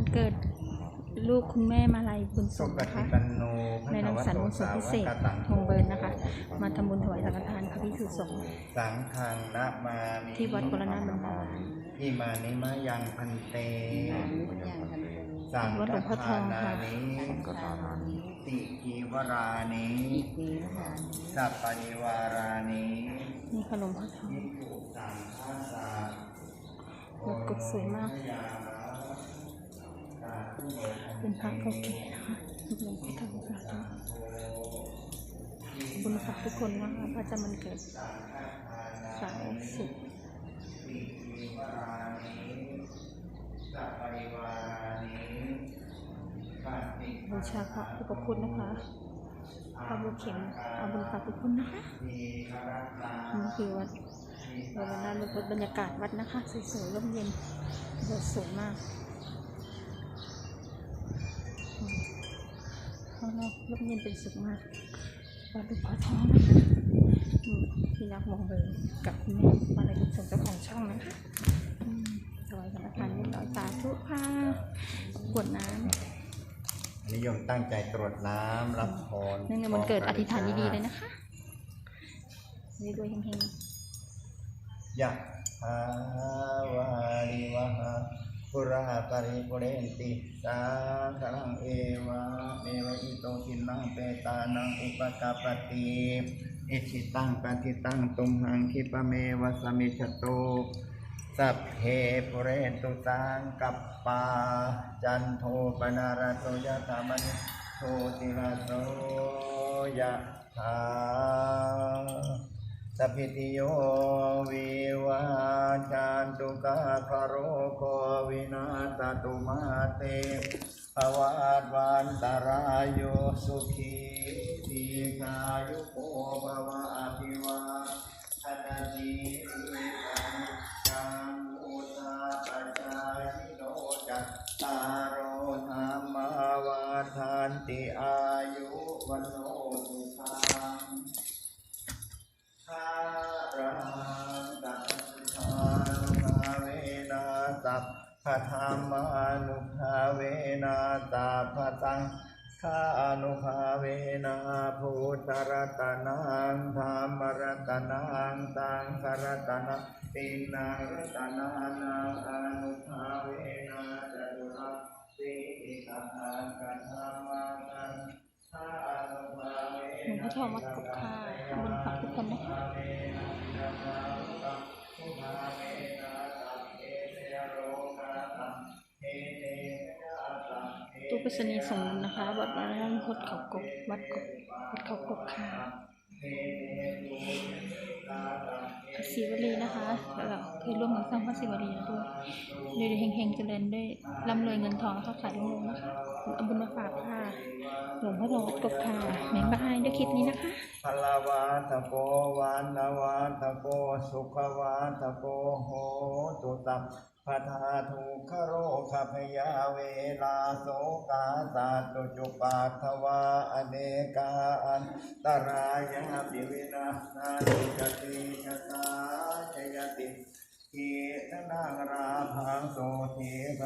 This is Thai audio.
วันเกิดลูกคุณแม่มาลัยบุญสุสุขปนะฏิคะปันโนในรังสรรค์วงสุขพิเศษวงเบิร์นนะคะ มาทำบุญถวายสังฆทานพระภิกษุสงฆ์สังฆังนะมามิที่วัดกรณบรรดาลที่มานิมายังพันเตสัสังงวัดหลวงพ่อทองค่ะฆทานานิติกีวรานิอีกปีละค่ะสัพปริวารานินี่ขนมพ่อทองภิกขุสังฆาสาวัดกุดสวยมาก เป็นพระเก่าแก่นะคะหลวงพ่อทองสาธุขอบคุณค่ะทุกคนนะคะพระจะมันเกิดสาวสุขบูชาพระพุทธคุณนะคะพระบุเข็มเอาบุญฝากทุกคนนะคะทีฆรัตตานี่คือวัดบรณานุบรรยากาศวัดนะคะสวยๆร่มเย็นโดดสวยมาก ร่มเย็นเป็นสุขมากวัดหลวงพ่อทองนะคะอืมพี่รักมองเบยกับคุณแม่มาเลยเป็นส่งเจ้าของช่องนะคะอืมถวายสังฆทานเรียบร้อยสาธุค่ะกรวดน้ำนิยมตั้งใจตรวจน้ำรับพรเนื่องในวันเกิดอธิษฐานดีๆเลยนะคะนี่ด้วยเฮงยะหาวาริวหา ปุราปริปุเรนติสาคลังเอวะเอวะอิโตทินังเปตานังอุปกาปติอิชิตังปฏิตังตุมหังคิปะเมวะสมิชโตสัพเพปุเรนตุสังกัปปาจันโทปนารโสยะธรรมนิโทติระโสยะถาสัพพิโยวิวาจันตุกาคาโรโควิ นาศตุมาเตภวาดวันตรายโยสุขีทีกายุโกภวะอภิวาทนาทีจังอุตาปัจจายโนจัตตารโอธรรมาวาทานติอายุวันโนสุขังข้ารังตัสสานุภาเวนะสัพ พระธรรมานุภาเวนะสัพพะตังข้านุภาเวนะพุทธรัตนังธรรมรัตนังสังฆรัตนังตินารัตนานังอนุภาเวนะจตุรัสสิอิตาคัธรรมานังข้านุภาเวๆหลวงพ่อทองวัดกุบค่ะบคุณฝากทุกคนนะคะ ไปรษณีย์ส่งเงินนะคะวัดบรมพดเขากบวัดกบวัดเขากบค่ะพระศิวลีนะคะแล้วก็เคยร่วมกันสร้างพระศิวลีด้วยด้วยเฮงๆเจริญด้วยร่ำรวยเงินทองแล้วก็ขายรุ่งเรืองนะคะเอาบุญมาฝากค่ะหลวงพ่อทองวัดกบค่ะแม่บ้านด้วยคลิปนี้นะคะพลาวาทโกวานาวาทโกสุขวาทโกโหตุตัม พธาทุกขโรคพยาเวลาโสกาสาตุจุปาทวาอเนกาอันตรายาปิวินาสาติจติชะตาชยติเกตนางราพังโสเท